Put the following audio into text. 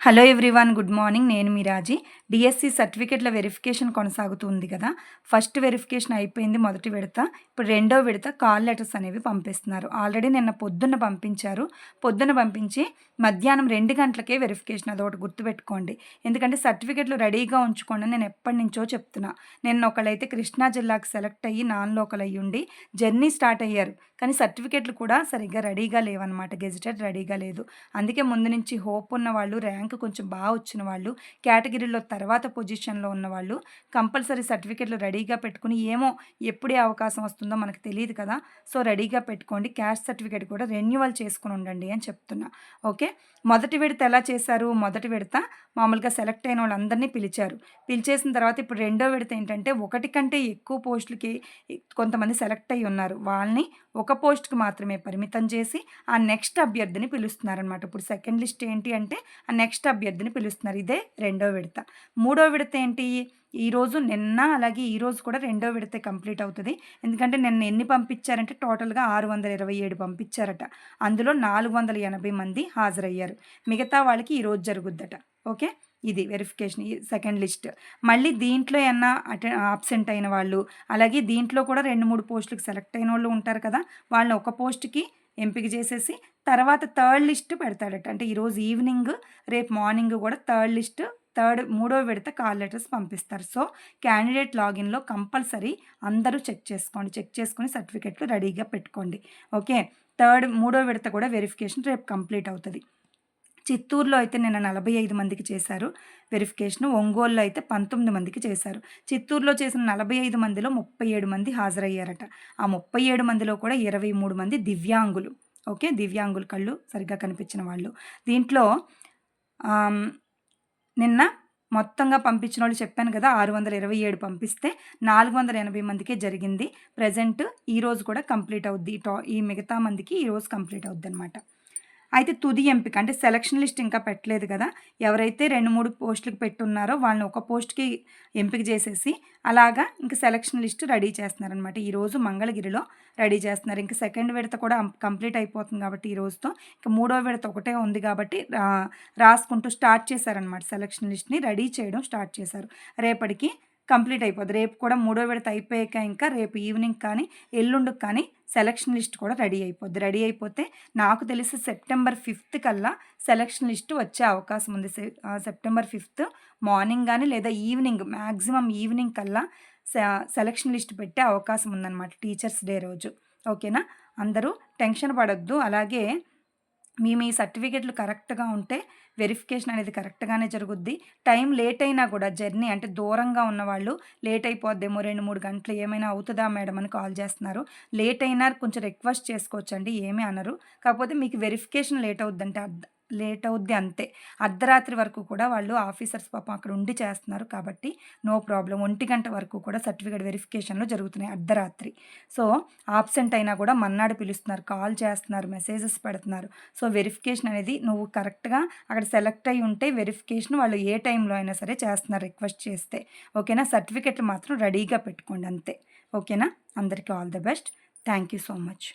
Hello everyone good morning. నేను మీరాజీ DSC సర్టిఫికేట్ల verification కొనసాగుతుంది కదా. ఫస్ట్ వెరిఫికేషన్ అయిపోయింది మొదటి విడత. ఇప్పుడు రెండో విడత కాల్ లెటర్స్ అనేవి పంపిస్తున్నారు. ఆల్రెడీ నిన్న పొద్దున్న పంపించారు. పొద్దున్న పంపించి మధ్యాహ్నం రెండు గంటలకే వెరిఫికేషన్ అది ఒకటి గుర్తుపెట్టుకోండి. ఎందుకంటే సర్టిఫికెట్లు రెడీగా ఉంచుకోండి నేను ఎప్పటి నుంచో చెప్తున్నా. నేను ఒకళ్ళైతే కృష్ణా జిల్లాకు సెలెక్ట్ అయ్యి నాన్ లోకల్ అయ్యి ఉండి జర్నీ స్టార్ట్ అయ్యారు. కానీ సర్టిఫికెట్లు కూడా సరిగ్గా రెడీగా లేవన్నమాట. గెజిటెడ్ రెడీగా లేదు. అందుకే ముందు నుంచి హోప్ ఉన్న వాళ్ళు ర్యాంక్ కొంచెం బాగా వచ్చిన వాళ్ళు కేటగిరీలో తర్వాత పొజిషన్లో ఉన్నవాళ్ళు కంపల్సరీ సర్టిఫికెట్లు రెడీగా పెట్టుకుని ఏమో ఎప్పుడే అవకాశం వస్తుందో మనకు తెలియదు కదా. సో రెడీగా పెట్టుకోండి. క్యాష్ సర్టిఫికేట్ కూడా రెన్యువల్ చేసుకుని ఉండండి అని చెప్తున్నా. ఓకే? మొదటి విడత ఎలా చేశారు? మొదటి విడత మామూలుగా సెలెక్ట్ అయిన వాళ్ళందరినీ పిలిచారు. పిలిచేసిన తర్వాత ఇప్పుడు రెండో విడత ఏంటంటే ఒకటి కంటే ఎక్కువ పోస్టులకి కొంతమంది సెలెక్ట్ అయ్యి ఉన్నారు. వాళ్ళని ఒక పోస్ట్కి మాత్రమే పరిమితం చేసి ఆ నెక్స్ట్ అభ్యర్థిని పిలుస్తున్నారనమాట ఇప్పుడు సెకండ్ లిస్ట్ ఏంటి అంటే ఆ నెక్స్ట్ అభ్యర్థిని పిలుస్తున్నారు. ఇదే రెండో విడత. మూడో విడత ఏంటి? ఈరోజు నిన్న అలాగే ఈరోజు కూడా రెండో విడత కంప్లీట్ అవుతుంది. ఎందుకంటే నిన్న ఎన్ని పంపించారంటే టోటల్గా ఆరు వందల ఇరవై ఏడు పంపించారట. అందులో నాలుగు వందల ఎనభై మంది హాజరయ్యారు. మిగతా వాళ్ళకి ఈరోజు జరుగుద్దట. ఓకే? ఇది వెరిఫికేషన్ సెకండ్ లిస్ట్. మళ్ళీ దీంట్లో ఏమన్నా అటె ఆబ్సెంట్ అయిన వాళ్ళు అలాగే దీంట్లో కూడా రెండు మూడు పోస్టులకు సెలెక్ట్ అయిన వాళ్ళు ఉంటారు కదా వాళ్ళని ఒక పోస్ట్కి ఎంపిక చేసేసి తర్వాత థర్డ్ లిస్ట్ పెడతాడట. అంటే ఈరోజు ఈవినింగ్ రేపు మార్నింగ్ కూడా థర్డ్ లిస్ట్ థర్డ్ మూడో విడత కాల్ లెటర్స్ పంపిస్తారు. సో క్యాండిడేట్ లాగిన్లో కంపల్సరీ అందరూ చెక్ చేసుకోండి. చెక్ చేసుకుని సర్టిఫికెట్లు రెడీగా పెట్టుకోండి. ఓకే? థర్డ్ మూడో విడత కూడా వెరిఫికేషన్ రేపు కంప్లీట్ అవుతుంది. చిత్తూరులో అయితే నిన్న నలభై ఐదు మందికి చేశారు వెరిఫికేషన్. ఒంగోలులో అయితే పంతొమ్మిది మందికి చేశారు. చిత్తూరులో చేసిన నలభై ఐదు మందిలో ముప్పై ఏడు మంది హాజరయ్యారట. ఆ ముప్పై ఏడు మందిలో కూడా ఇరవై మూడు మంది దివ్యాంగులు. ఓకే? దివ్యాంగుల కళ్ళు సరిగ్గా కనిపించిన వాళ్ళు. దీంట్లో నిన్న మొత్తంగా పంపించిన వాళ్ళు చెప్పాను కదా ఆరు వందల ఇరవై ఏడు పంపిస్తే నాలుగు వందల ఎనభై మందికే జరిగింది. ప్రజెంట్ ఈరోజు కూడా కంప్లీట్ అవుద్ది. ఈ మిగతా మందికి ఈరోజు కంప్లీట్ అవుద్ది అనమాట అయితే తుది ఎంపిక అంటే సెలక్షన్ లిస్ట్ ఇంకా పెట్టలేదు కదా. ఎవరైతే రెండు మూడు పోస్టులకు పెట్టున్నారో వాళ్ళని ఒక పోస్ట్కి ఎంపిక చేసేసి అలాగా ఇంకా సెలక్షన్ లిస్ట్ రెడీ చేస్తున్నారనమాట ఈరోజు మంగళగిరిలో రెడీ చేస్తున్నారు. ఇంకా సెకండ్ విడత కూడా కంప్లీట్ అయిపోతుంది కాబట్టి ఈ రోజుతో. ఇంకా మూడో విడత ఒకటే ఉంది కాబట్టి రాసుకుంటూ స్టార్ట్ చేశారనమాట సెలక్షన్ లిస్ట్ని రెడీ చేయడం స్టార్ట్ చేశారు. రేపటికి కంప్లీట్ అయిపోద్ది. రేపు కూడా మూడో విడత అయిపోయాక ఇంకా రేపు ఈవినింగ్ కానీ ఎల్లుండికి కానీ సెలక్షన్ లిస్ట్ కూడా రెడీ అయిపోద్ది. రెడీ అయిపోతే నాకు తెలిసి సెప్టెంబర్ ఫిఫ్త్ కల్లా సెలక్షన్ లిస్ట్ వచ్చే అవకాశం ఉంది. సెప్టెంబర్ ఫిఫ్త్ మార్నింగ్ కానీ లేదా ఈవినింగ్ మ్యాక్సిమం ఈవినింగ్ కల్లా సెలక్షన్ లిస్ట్ పెట్టే అవకాశం ఉందన్నమాట టీచర్స్ డే రోజు. ఓకేనా? అందరూ టెన్షన్ పడొద్దు. అలాగే మీ మీ సర్టిఫికెట్లు కరెక్ట్గా ఉంటే వెరిఫికేషన్ అనేది కరెక్ట్గానే జరుగుద్ది. టైం లేట్ అయినా కూడా జర్నీ అంటే దూరంగా ఉన్నవాళ్ళు లేట్ అయిపోద్దేమో రెండు మూడు గంటలు ఏమైనా అవుతుందా మేడం అని కాల్ చేస్తున్నారు. లేట్ అయినా కొంచెం రిక్వెస్ట్ చేసుకోవచ్చండి ఏమీ అనరు. కాకపోతే మీకు వెరిఫికేషన్ లేట్ అవుద్దంటే లేట్ అవుద్ది అంతే. అర్ధరాత్రి వరకు కూడా వాళ్ళు ఆఫీసర్స్ పాపం అక్కడ ఉండి చేస్తున్నారు కాబట్టి నో ప్రాబ్లం. ఒంటి గంట వరకు కూడా సర్టిఫికేట్ వెరిఫికేషన్లో జరుగుతున్నాయి అర్ధరాత్రి. సో ఆబ్సెంట్ అయినా కూడా మన్నాడు పిలుస్తున్నారు కాల్ చేస్తున్నారు మెసేజెస్ పెడుతున్నారు. సో వెరిఫికేషన్ అనేది నువ్వు కరెక్ట్గా అక్కడ సెలెక్ట్ అయి ఉంటే వెరిఫికేషన్ వాళ్ళు ఏ టైంలో అయినా సరే చేస్తున్నారు రిక్వెస్ట్ చేస్తే. ఓకేనా? సర్టిఫికెట్లు మాత్రం రెడీగా పెట్టుకోండి అంతే. ఓకేనా? అందరికీ all the best. Thank you so much.